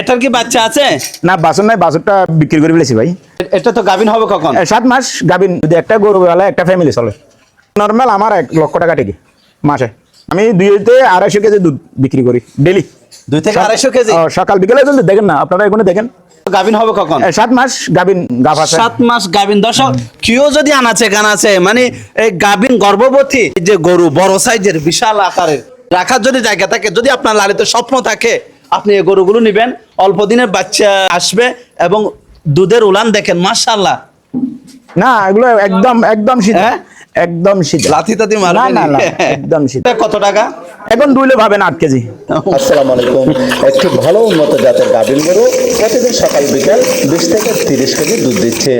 এটার কি বাচ্চা আছে? না বাছুর নাই বাছুরটা বিক্রি করে ফেলেছি ভাই। এটা তো গাভিন হবে কখন? সাত মাস গাবিন যদি একটা গরু বেলা একটা ফ্যামিলি চলে। নর্মাল আমার এক লক্ষ টাকা টিকি মাসে। আমি দুইতে আড়াইশো কেজি দুধ বিক্রি করি ডেলি দুই থেকে আড়াইশো কেজি? সকাল বিকেলে যদি দেখেন না আপনারা এখানে দেখেন। গাভিন হবে কখন? সাত মাস গাবিন গাভ আছে। সাত মাস দর্শক কেউ যদি আনাচে কানাচে মানে এই গাভিন গর্ভবতী যে গরু বড় সাইজের বিশাল আকারের রাখার যদি জায়গা থাকে যদি আপনার লালিত স্বপ্ন থাকে আপনি এই গরুগুলো নেবেন অল্প দিনের বাচ্চা আসবে এবং দুধের উলান দেখেন মাশাল্লাহ না এগুলো একদম একদম শীত হ্যাঁ? একদম শীত লাথি তাতি মারা মারবে না না একদম শীত কত টাকা? এখন দুইলে ভাবেন আট কেজি। আসসালামু আলাইকুম একটি ভালো উন্নত জাতের গাভিন গরু প্রতিদিন সকাল বিকাল বিশ থেকে তিরিশ কেজি দুধ দিচ্ছে।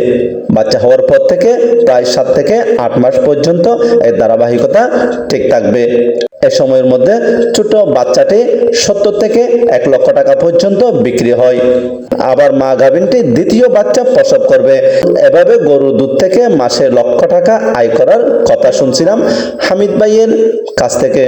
বাচ্চা হওয়ার পর থেকে প্রায় সাত থেকে আট মাস পর্যন্ত এর ধারাবাহিকতা ঠিক থাকবে। এ সময়ের মধ্যে ছোট বাচ্চাটি সত্তর থেকে এক লক্ষ টাকা পর্যন্ত বিক্রি হয়। আবার মা গাভিনটি দ্বিতীয় বাচ্চা প্রসব করবে। এভাবে গরু দুধ থেকে মাসে লক্ষ টাকা আয় করার কথা শুনছিলাম হামিদ ভাইয়ের কাছ থেকে।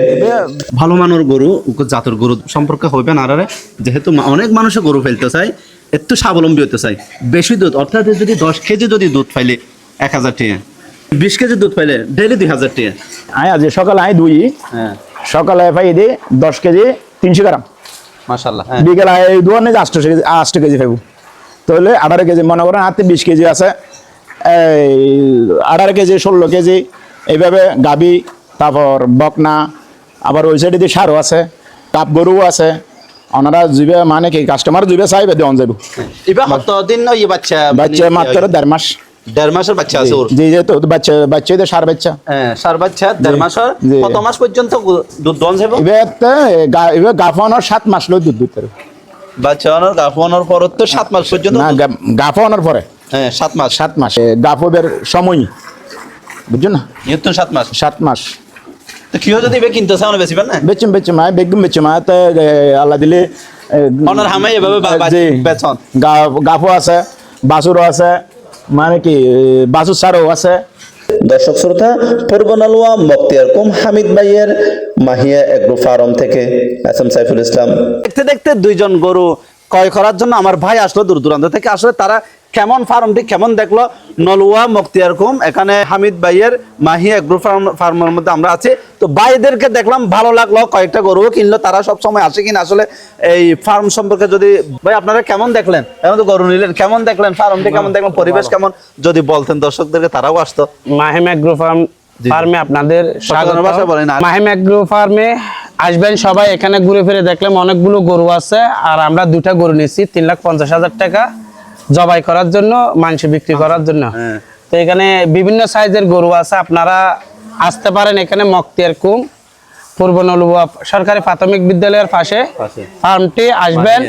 ভালো মানের গরু জাতের গরু সম্পর্কে হবে না আরে যেহেতু অনেক মানুষে গরু ফেলতে চায় একটু স্বাবলম্বী হতে চাই বেশি দুধ অর্থাৎ যদি দশ কেজি যদি দুধ ফাইলে এক হাজার টাকা। বিশ কেজি দুধ পাইলে ডেলি দুই হাজার টাকা। আয় আজ সকালে আয় দুই। হ্যাঁ। সকালে পাই দিই দশ কেজি তিনশো গ্রাম। মাশাল্লাহ হ্যাঁ। বিকেল আয় দুয়ার নেই আটশো কেজি আটশো কেজি পাইব। তাহলে আঠারো কেজি মনে করেন হাতে বিশ কেজি আছে। এই আঠারো কেজি ষোলো কেজি এইভাবে গাবি তারপর বকনা আবার ওই সাইডে দিয়ে সারও আছে তাপ গরুও আছে। ওনারা জিবে মানে কি কাস্টমার জিবে চাইবে দেওয়ান যাব এবার কতদিন ইয়ে বাচ্চা বাচ্চা মাত্র দেড় মাস। দেড় মাসের বাচ্চা আছে ওর? জি যেহেতু বাচ্চা বাচ্চাদের সার বাচ্চা। হ্যাঁ সার বাচ্চা দেড় মাসের কত মাস পর্যন্ত দুধ দন যাব এবার তো গাফানোর সাত মাস লই দুধ দিতে বাচ্চা আনার গাফানোর পর তো সাত মাস পর্যন্ত না গাফানোর পরে? হ্যাঁ সাত মাস। সাত মাস। গাফবের সময়। বুঝছ না? সাত মাস। সাত মাস। যদি এবার কিনতে চাও না বেশি না বেচম বেচম আয় বেগম বেচম আয় তো আল্লাহ দিলে অনার হামাই এভাবে বা- বা- বেচন। গা- আছে বাসুরও আছে মানে কি বাসুর সারও আছে। দর্শক শ্রোতা পূর্ব নালুয়া মক্তিয়ার কুম হামিদ ভাইয়ের মাহিয়া এগ্রো ফার্ম থেকে এস এম সাইফুল ইসলাম দেখতে দেখতে দুইজন গরু ক্রয় করার জন্য আমার ভাই আসলো দূর দূরান্ত থেকে। আসলে তারা কেমন ফার্মটি কেমন দেখল? নলুয়া মুক্তিয়ার কুম এখানে হামিদ ভাইয়ের মাহি এগ্রো ফার্ম ফার্মের মধ্যে আমরা আছি। তো ভাইদেরকে দেখলাম ভালো লাগল কয়েকটা গরুও কিনলো তারা সব সময় আসে কিনা? আসলে এই ফার্ম সম্পর্কে যদি ভাই আপনারা কেমন দেখলেন? এখন তো গরু নিলেন কেমন দেখলেন? ফার্মটি কেমন দেখলেন? পরিবেশ কেমন? যদি বলতেন দর্শকদেরকে তারাও আসতো। মাহিম অ্যাগ্রো ফার্ম ফার্মে আপনাদের স্বাগত মাহিম অ্যাগ্রো ফার্মে আসবেন সবাই এখানে ঘুরে ফিরে দেখলাম অনেকগুলো গরু আছে আর আমরা দুটা গরু নিয়েছি তিন লাখ পঞ্চাশ হাজার টাকা জবাই করার জন্য মাংস বিক্রি করার জন্য। হ্যাঁ। তো এখানে বিভিন্ন সাইজের গরু আছে আপনারা আসতে পারেন এখানে মক্তিয়ার কুম পূর্ব নলুয়া সরকারি প্রাথমিক বিদ্যালয়ের পাশে। ফার্মটি আসবেন।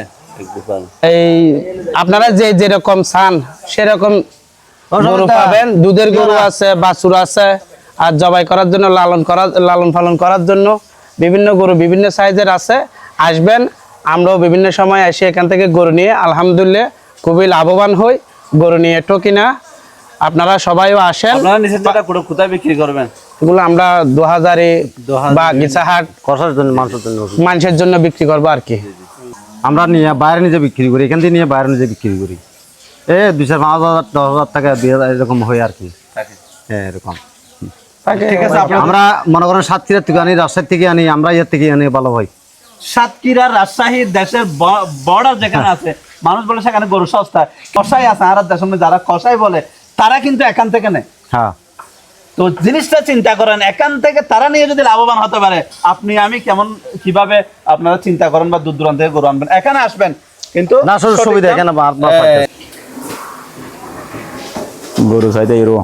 এই আপনারা যে যেরকম চান সেরকম গরু পাবেন। দুধের গরু আছে বাছুর আছে আর জবাই করার জন্য লালন করা লালন পালন করার জন্য বিভিন্ন গরু বিভিন্ন সাইজের আছে। আসবেন আমরাও বিভিন্ন সময় এসে এখান থেকে গরু নিয়ে আলহামদুলিল্লাহ খুবই লাভবান হই। গরু নিয়ে টকি না আপনারা সবাইও আসেন। কোথায় বিক্রি করবেন? এগুলো আমরা দু হাজারে বা গিসাহাট কষার জন্য মাংসের জন্য মানুষের জন্য বিক্রি করব আর কি। আমরা নিয়ে বাইরে নিজে বিক্রি করি এখান থেকে নিয়ে বাইরে নিজে বিক্রি করি। এ দুই চার পাঁচ হাজার দশ হাজার টাকা দুই হাজার এরকম হয় আর কি। হ্যাঁ এরকম। ঠিক আছে আপনার আমরা মনে করেন সাতক্ষীরার থেকে আনি রাজশাহী থেকে আনি আমরা ইয়ের থেকে আনি ভালো হয়। সাতক্ষীরা রাজশাহী দেশের বর্ডার যেখানে আছে মানুষ বলে সেখানে গরু সস্তা। কষাই আছে আর দেশের মধ্যে যারা কষাই বলে তারা কিন্তু এখান থেকে নেয়। হ্যাঁ। তো জিনিসটা চিন্তা করেন এখান থেকে তারা নিয়ে যদি লাভবান হতে পারে আপনি আমি কেমন কীভাবে আপনারা চিন্তা করেন বা দূর দূরান্ত থেকে গরু আনবেন এখানে আসবেন কিন্তু না সুবিধা এখানে। গরু চাইতে এরো